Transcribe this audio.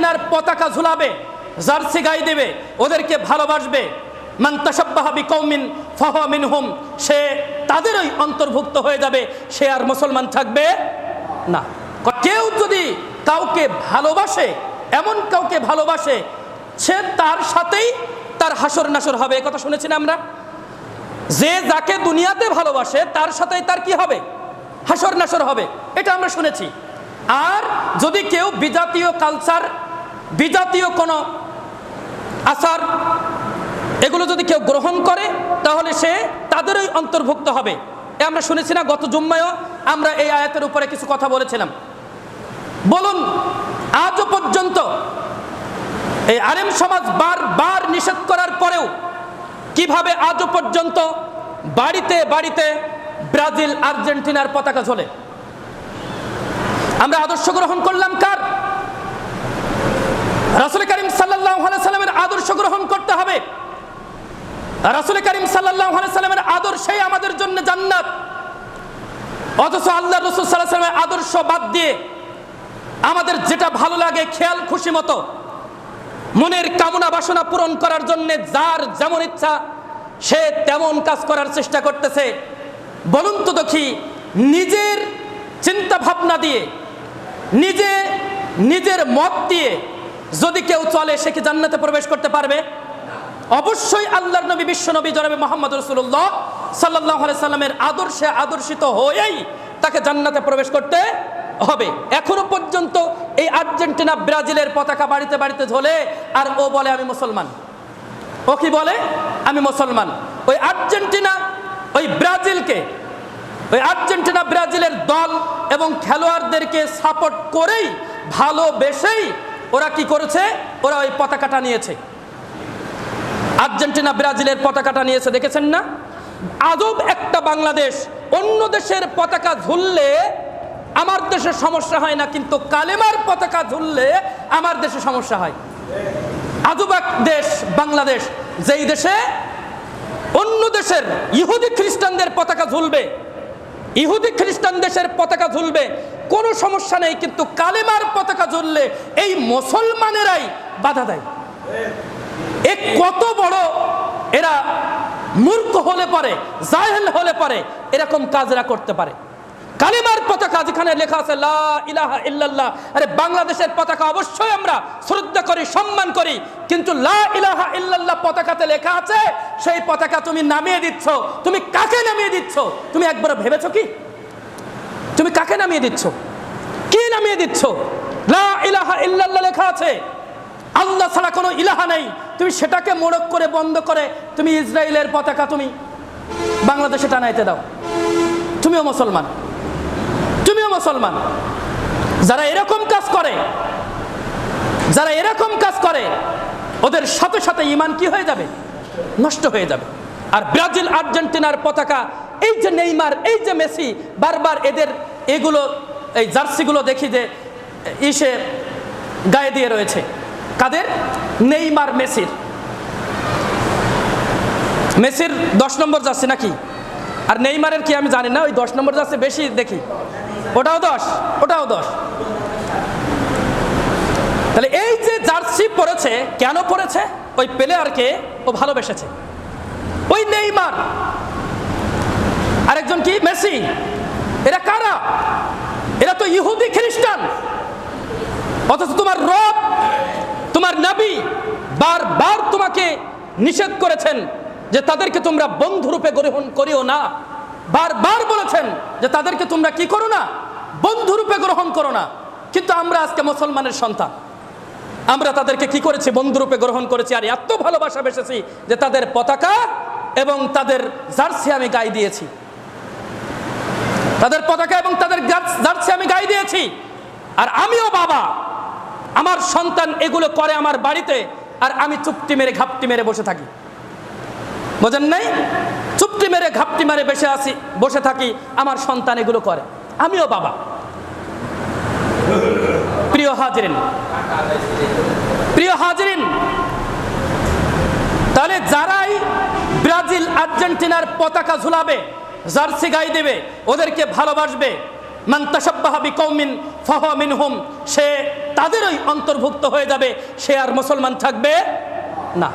আর্জেন্টিনার পতাকা ঝুলাবে, জার্সি গাই দেবে, ওদেরকে ভালোবাসবে। মান তাসাব্বাহা বিকৌমিন ফাহুয়া মিনহুম, সে তাদেরই অন্তর্ভুক্ত হয়ে যাবে, সে আর মুসলমান থাকবে না। কেউ যদি কাউকে ভালোবাসে, এমন কাউকে ভালোবাসে, সে তার সাথেই তার হাসর নাসর হবে। কথা শুনেছি আমরা? যে যাকে দুনিয়াতে ভালোবাসে, তার সাথেই তার কি হবে? হাসর নাসর হবে। এটা আমরা শুনেছি। আর যদি কেউ বিজাতীয় কালচার বিজাতীয় কোনো আচার এগুলো যদি কেউ গ্রহণ করে, তাহলে সে তাদেরই অন্তর্ভুক্ত হবে। এ আমরা শুনেছি না, গত জুম্মায়ও আমরা এই আয়াতের উপরে কিছু কথা বলেছিলাম। বলুন, আজও পর্যন্ত এই আলেম সমাজ বারবার নিষেধ করার পরেও কীভাবে আজও পর্যন্ত বাড়িতে বাড়িতে ব্রাজিল, আর্জেন্টিনার পতাকা ঝোলে? আমরা আদর্শ গ্রহণ করলাম কার? রাসুল করিম সাল্লাহ সাল্লামের আদর্শ গ্রহণ করতে হবে। রাসুল করিম সাল্লাহ সাল্লামের আদর্শই আমাদের জন্য জান্নাত। অথচ আল্লাহ রসুল সাল্লামের আদর্শ বাদ দিয়ে আমাদের যেটা ভালো লাগে খেয়াল, খুশি মতো, মনের কামনা, বাসনা পূরণ করার জন্য যার যেমন ইচ্ছা, সে তেমন কাজ করার চেষ্টা করতেছে। বলুন তো দেখি, নিজের চিন্তা ভাবনা দিয়ে, নিজে, নিজের মত দিয়ে যদি কেউ চলে, সে কি জান্নাতে প্রবেশ করতে পারবে? অবশ্যই আল্লাহর নবী, বিশ্ব নবী, জনাবে মোহাম্মদ রসুল্লাহ সাল্লাহ সাল্লামের আদর্শে আদর্শিত হয়েই তাকে জান্নাতে প্রবেশ করতে হবে। এখনও পর্যন্ত এই আর্জেন্টিনা, ব্রাজিলের পতাকা বাড়িতে বাড়িতে ঝোলে, আর ও বলে, আমি মুসলমান। ও কি বলে? আমি মুসলমান। ওই আর্জেন্টিনা, ওই ব্রাজিলকে, ওই আর্জেন্টিনা, ব্রাজিলের দল এবং খেলোয়াড়দেরকে সাপোর্ট করেই, ভালোবেসেই ওরা কি করেছে? ওরা ওই পতাকাটা নিয়েছে। আর্জেন্টিনা, ব্রাজিলের পতাকাটা নিয়েছে, দেখেছেন না? আজব একটা বাংলাদেশ। অন্য দেশের পতাকা ঝুললে আমার দেশে সমস্যা হয় না, কিন্তু কালেমার পতাকা ঝুললে আমার দেশে সমস্যা হয়। আজব এক দেশ, বাংলাদেশ। যেই দেশে অন্য দেশের ইহুদি খ্রিস্টানদের পতাকা ঝুলবে ইহুদি খ্রিস্টান দেশের পতাকা ঝুলবে কোনো সমস্যা নেই, কিন্তু কালেমার পতাকা ঝুললে এই মুসলমানেরাই বাধা দেয়। এ কত বড় এরা মূর্খ হলে পারে, জাহেল হলে পারে, এরকম কাজ এরা করতে পারে। কালিমার পতাকা যেখানে লেখা আছে, লা ইলাহা ইল্লাল্লাহ আরে বাংলাদেশের পতাকা অবশ্যই আমরা শ্রদ্ধা করি, সম্মান করি, কিন্তু লা ইলাহা ইল্লাল্লাহ পতাকাতে লেখা আছে, সেই পতাকা তুমি নামিয়ে দিচ্ছ। তুমি কাকে নামিয়ে দিচ্ছ? তুমি একবার ভেবেছো কি? তুমি কাকে নামিয়ে দিচ্ছ? কি নামিয়ে দিচ্ছ? লা ইলাহা ইল্লাল্লাহ লেখা আছে। আল্লাহ ছাড়া কোনো ইলাহা নেই। তুমি সেটাকে মোড়ক করে বন্ধ করে তুমি ইসরায়েলের পতাকা তুমি বাংলাদেশে টানাইতে দাও। তুমিও মুসলমান। তুমিও মুসলমান। যারা এরকম কাজ করে, যারা এরকম কাজ করে, ওদের সাথে সাথে ইমান কি হয়ে যাবে? নষ্ট হয়ে যাবে। আর ব্রাজিল, আর্জেন্টিনার পতাকা, এই যে নেইমার, এই যে মেসি, বারবার এদের এগুলো, এই জার্সিগুলো দেখি যে ইসে গায়ে দিয়ে রয়েছে। কাদের? নেইমার মেসির। মেসির দশ নম্বর যাচ্ছে নাকি? আর নেইমারের কি আমি জানি না, ওই দশ নম্বর যাচ্ছে বেশি দেখি। ওটাও দশ ওটাও দশ। তাহলে এই যে জার্সি পরেছে, কেন পরেছে? ওই প্লেয়ারকে ও ভালোবেসেছে। ওই নেইমার। আরেকজন কি? মেসি। এরা কারা? এরা তো ইহুদি খ্রিস্টান। অথচ তোমার রব, তোমার নবী বারবার তোমাকে নিষেধ করেছেন যে তাদেরকে তোমরা বন্ধুরূপে গ্রহণ করিও না। বারবার বলেছেন যে তাদেরকে তোমরা কি করো না? বন্ধুরূপে গ্রহণ করো না। কিন্তু আমরা আজকে মুসলমানের সন্তান। আমরা তাদেরকে কি করেছি? বন্ধুরূপে গ্রহণ করেছি। আর এত ভালোবাসা বেসেছি যে তাদের পতাকা এবং তাদের জার্সি আমি গায়ে দিয়েছি। তাদের পতাকা এবং তাদের জার্সি আমি গায়ে দিয়েছি। আর আমিও বাবা, আমার সন্তান এগুলো করে আমার বাড়িতে, আর আমি চুপটি মেরে ঘাপটি মেরে বসে থাকি। বোঝেন নাই? চুপটি মেরে ঘাপটি মেরে বসে আসি বসে থাকি, আমার সন্তান এগুলো করে। আমিও বাবা। প্রিয় হাজরিন প্রিয় হাজরিন, তাহলে যারাই ব্রাজিল আর্জেন্টিনার পতাকা ঝুলাবে জার্সি গাই দেবে, ওদেরকে ভালোবাসবে। মান্তাসাব্বাহাবি কৌমিন ফাহ মিনহুম, সে তাদেরই অন্তর্ভুক্ত হয়ে যাবে, সে আর মুসলমান থাকবে না।